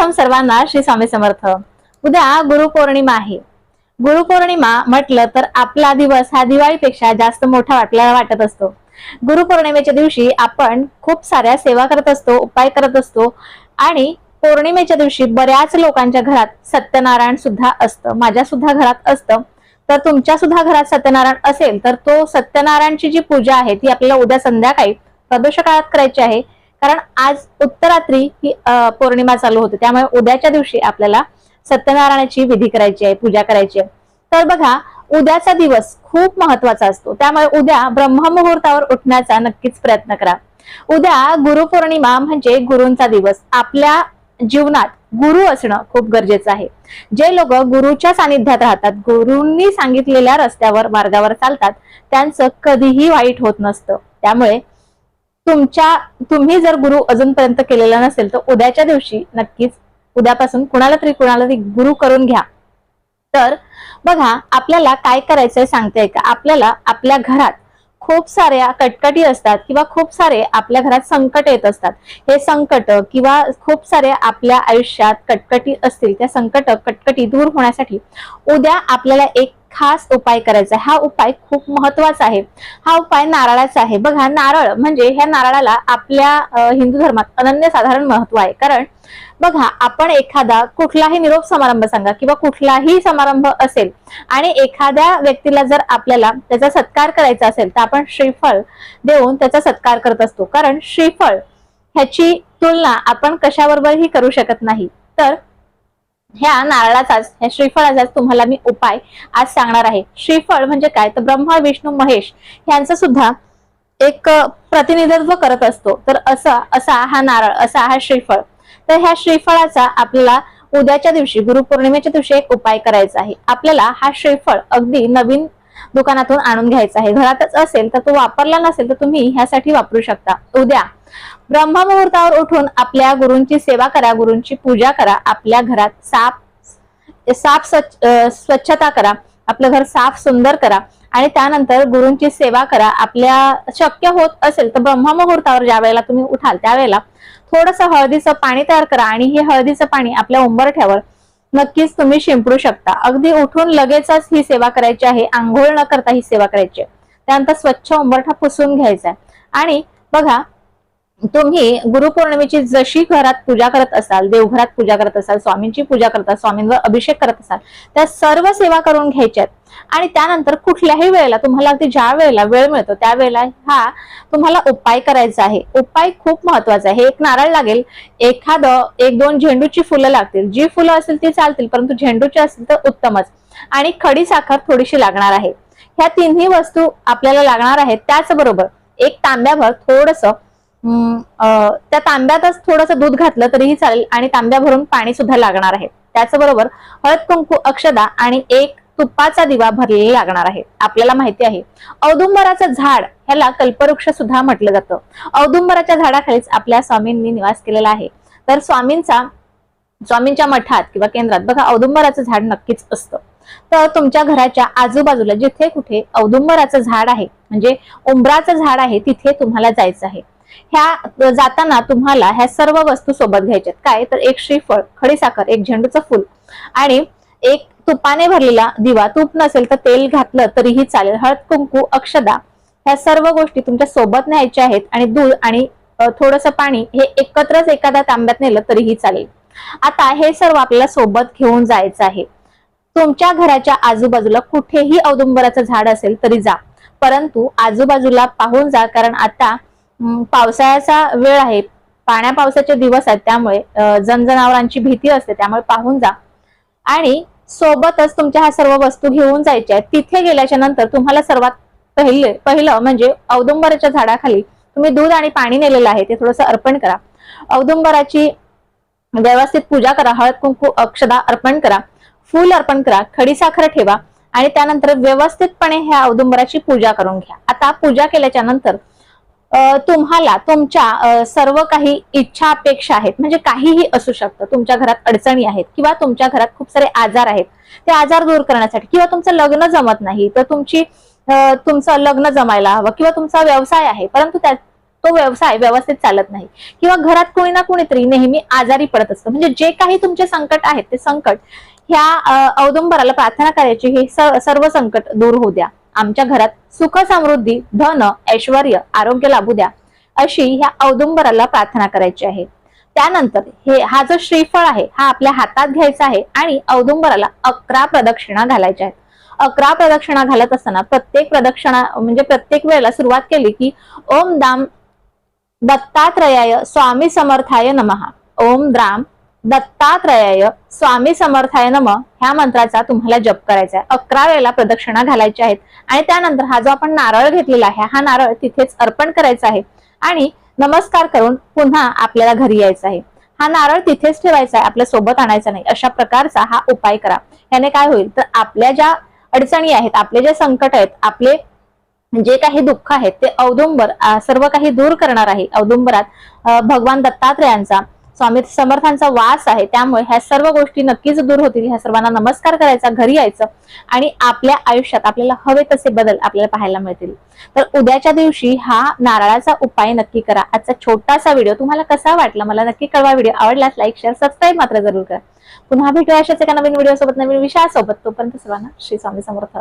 सर्वप्रथम सर्वांना श्री स्वामी समर्थ. उद्या गुरुपौर्णिमा आहे. गुरुपौर्णिमा म्हटलं तर आपला दिवस हा दिवाळीपेक्षा जास्त मोठा वाटला वाटत असतो. गुरुपौर्णिमेच्या दिवशी आपण खूप साऱ्या सेवा करत असतो उपाय करत असतो आणि पौर्णिमेच्या दिवशी बऱ्याच लोकांच्या घरात सत्यनारायण सुद्धा असतं. माझ्या सुद्धा घरात असतं. तर तुमच्या सुद्धा घरात सत्यनारायण असेल तर तो सत्यनारायणची जी पूजा आहे ती आपल्याला उद्या संध्याकाळी प्रदोष काळात करायची आहे. कारण आज उत्तरात्री ही पौर्णिमा चालू होते. त्यामुळे उद्याच्या दिवशी आपल्याला सत्यनारायणाची विधी करायची आहे पूजा करायची आहे. तर बघा उद्याचा दिवस खूप महत्त्वाचा असतो. त्यामुळे उद्या ब्रह्ममुहूर्तावर उठण्याचा नक्कीच प्रयत्न करा. उद्या गुरुपौर्णिमा म्हणजे गुरूंचा दिवस. आपल्या जीवनात गुरु असणं खूप गरजेचं आहे. जे लोक गुरुच्या सानिध्यात राहतात गुरूंनी सांगितलेल्या रस्त्यावर मार्गावर चालतात त्यांचं कधीही वाईट होत नसतं. त्यामुळे तुमच्या तुम्ही जर गुरु अजूनपर्यंत केलेला नसेल तर उद्याच्या दिवशी नक्कीच उद्यापासून कुणाला तरी कुणाला तरी गुरु करून घ्या. तर बघा आपल्याला काय करायचंय सांगते का? आपल्याला आपल्या घरात खूप साऱ्या कटकटी असतात किंवा खूप सारे आपल्या घरात संकट येत असतात. हे संकट किंवा खूप सारे आपल्या आयुष्यात कटकटी असतील त्या संकट कटकटी दूर होण्यासाठी उद्या आपल्याला एक खास उपाय करायचा हा उपाय खूप महत्त्वाचा आहे. हा उपाय नारळाचा आहे. बघा नारळ म्हणजे ह्या नारळाला आपल्या हिंदू धर्मात अनन्यसाधारण महत्त्व आहे. कारण बघा आपण एखादा कुठलाही निरोप समारंभ सांगा किंवा कुठलाही समारंभ असेल आणि एखाद्या व्यक्तीला जर आपल्याला त्याचा सत्कार करायचा असेल तर आपण श्रीफळ देऊन त्याचा सत्कार करत असतो. कारण श्रीफळ ह्याची तुलना आपण कशाबरोबरही करू शकत नाही. तर ह्या नारळाचाच ह्या श्रीफळाचाच तुम्हाला मी उपाय आज सांगणार आहे. श्रीफळ म्हणजे काय? तर ब्रह्मा विष्णू महेश यांचं सुद्धा एक प्रतिनिधित्व करत असतो. तर असा असा हा नारळ असा हा श्रीफळ. तर ह्या श्रीफळाचा आपल्याला उद्याच्या दिवशी गुरुपौर्णिमेच्या दिवशी एक उपाय करायचा आहे. आपल्याला हा श्रीफळ अगदी नवीन दुकानातून आणून घ्यायचा आहे. घरातच असेल तर तो वापरला नसेल तर तुम्ही ह्यासाठी वापरू शकता. उद्या ब्रह्ममुहूर्तावर उठून आपल्या गुरूंची सेवा करा गुरूंची पूजा करा आपल्या घरात साफ साफ स्वच्छ- स्वच्छता करा आपलं घर साफ सुंदर करा आणि त्यानंतर गुरूंची सेवा करा. आपल्या शक्य होत असेल तर ब्रह्ममुहूर्तावर ज्या वेळेला तुम्ही उठाल त्यावेळेला थोडस हळदीचं पाणी तयार करा आणि हे हळदीचं पाणी आपल्या उंबरठ्यावर नक्कीच तुम्ही शिंपडू शकता. अगदी उठून लगेचच ही सेवा करायची आहे. आंघोळ न करता ही सेवा करायची आहे. त्यानंतर स्वच्छ उंबरठा पुसून घ्यायचा आहे. आणि बघा तुम्ही गुरुपौर्णिमेची जशी घरात पूजा करत असाल देवघरात पूजा करत असाल स्वामींची पूजा करत असाल स्वामींवर अभिषेक करत असाल त्या सर्व सेवा करून घ्यायच्यात. आणि त्यानंतर कुठल्याही वेळेला तुम्हाला अगदी ज्या वेळेला वेळ मिळतो त्यावेळेला हा तुम्हाला उपाय करायचा आहे. उपाय खूप महत्त्वाचा आहे. एक नारळ लागेल. एखादं एक दोन झेंडूची फुलं लागतील. जी फुलं असतील ती चालतील परंतु झेंडूची असतील तर उत्तमच. आणि खडी साखर थोडीशी लागणार आहे. ह्या तिन्ही वस्तू आपल्याला लागणार आहेत. त्याचबरोबर एक तांब्याभर थोडस त्या तांब्यातच थोडंसं दूध घातलं तरीही चालेल आणि तांब्या भरून पाणी सुद्धा लागणार आहे. त्याचबरोबर हळद कुंकू अक्षदा आणि एक तुपाचा दिवा भरलेला लागणार आहे. आपल्याला माहिती आहे. औदुंबराचं झाड ह्याला कल्पवृक्ष सुद्धा म्हटलं जातं. औदुंबराच्या झाडाखालीच आपल्या स्वामींनी निवास केलेला आहे. तर स्वामींचा स्वामींच्या मठात किंवा केंद्रात बघा औदुंबराचं झाड नक्कीच असतं. तर तुमच्या घराच्या आजूबाजूला जिथे कुठे औदुंबराचं झाड आहे म्हणजे उंबराचं झाड आहे तिथे तुम्हाला जायचं आहे. ह्या जाताना तुम्हाला ह्या सर्व वस्तू सोबत घ्यायच्यात. काय? तर एक श्रीफळ खडीसाखर एक झेंडूचं फुल आणि एक तुपाने भरलेला दिवा. तूप नसेल तर तेल घातलं तरीही चालेल. हळद कुंकू अक्षदा ह्या सर्व गोष्टी तुमच्यासोबत न्यायच्या आहेत आणि दूध आणि थोडस पाणी हे एकत्रच एखाद्या तांब्यात नेलं तरीही चालेल. आता हे सर्व आपल्याला सोबत घेऊन जायचं आहे. तुमच्या घराच्या आजूबाजूला कुठेही औदुंबराचं झाड असेल तरी जा. परंतु आजूबाजूला पाहून जा कारण आता पावसाळ्याचा वेळ आहे. पाण्या पावसाचे दिवस आहेत त्यामुळे जनजनावरांची भीती असते त्यामुळे पाहून जा. आणि सोबतच तुमच्या ह्या सर्व वस्तू घेऊन जायच्या आहेत. तिथे गेल्याच्यानंतर तुम्हाला सर्वात पहिले पहिलं म्हणजे औदुंबराच्या झाडाखाली तुम्ही दूध आणि पाणी नेलेलं आहे ते थोडंसं अर्पण करा. औदुंबराची व्यवस्थित पूजा करा हळद कुंकू अक्षदा अर्पण करा फूल अर्पण करा खडीसाखर ठेवा आणि त्यानंतर व्यवस्थितपणे ह्या औदुंबराची पूजा करून घ्या. आता पूजा केल्याच्यानंतर तुम्हाला तुमच्या सर्व काही इच्छा अपेक्षा आहेत. म्हणजे काहीही असू शकतं. तुमच्या घरात अडचणी आहेत किंवा तुमच्या घरात खूप सारे आजार आहेत. ते आजार दूर करण्यासाठी किंवा तुमचं लग्न जमत नाही तर तुमची तुमचं लग्न जमायला हवं किंवा तुमचा व्यवसाय आहे परंतु त्या तो व्यवसाय व्यवस्थित चालत नाही. किंवा घरात कोणी ना कोणीतरी नेहमी आजारी पडत असतं. म्हणजे जे काही तुमचे संकट आहेत ते संकट ह्या औदुंबराला प्रार्थना करायची हे स- सर्व संकट दूर होऊ द्या. आमच्या घरात सुख समृद्धी धन ऐश्वर आरोग्य लाभू द्या अशी ह्या औदुंबराला प्रार्थना करायची आहे. त्यानंतर हे हा जो श्रीफळ आहे हा आपल्या हातात घ्यायचा आहे आणि औदुंबराला अकरा प्रदक्षिणा घालायच्या आहेत. अकरा प्रदक्षिणा घालत असताना प्रत्येक प्रदक्षिणा म्हणजे प्रत्येक वेळेला सुरुवात केली की ओम दाम दत्तात्रयाय स्वामी समर्थाय नमः. ओम द्राम दत्तात्रयाय स्वामी समर्थाय नम ह्या मंत्राचा तुम्हाला जप करायचा आहे. अकरा वेळेला प्रदक्षिणा घालायच्या आहेत. आणि त्यानंतर हा जो आपण नारळ घेतलेला आहे हा नारळ तिथेच अर्पण करायचा आहे. आणि नमस्कार करून पुन्हा आपल्याला घरी यायचं आहे. हा नारळ तिथेच ठेवायचा आहे आपल्यासोबत आणायचा नाही. अशा प्रकारचा हा उपाय करा. याने काय होईल? तर आपल्या ज्या अडचणी आहेत आपले जे संकट आहेत आपले जे काही दुःख आहेत ते औदुंबर सर्व काही दूर करणार आहे. औदुंबरात भगवान दत्तात्रयांचा स्वामी समर्थांचा वास आहे त्यामुळे ह्या सर्व गोष्टी नक्कीच दूर होतील. ह्या सर्वांना नमस्कार करायचा घरी यायचं आणि आपल्या आयुष्यात आपल्याला हवे तसे बदल आपल्याला पाहायला मिळतील. तर उद्याच्या दिवशी हा नारळाचा उपाय नक्की करा. आजचा छोटासा व्हिडिओ तुम्हाला कसा वाटला मला नक्की कळवा. व्हिडिओ आवडल्यास लाईक शेअर सबस्क्राईब मात्र जरूर करा. पुन्हा भेटूया अशाच एका नवीन व्हिडिओ सोबत नवीन विषयासोबत. तोपर्यंत सर्वांना श्री स्वामी समर्थ.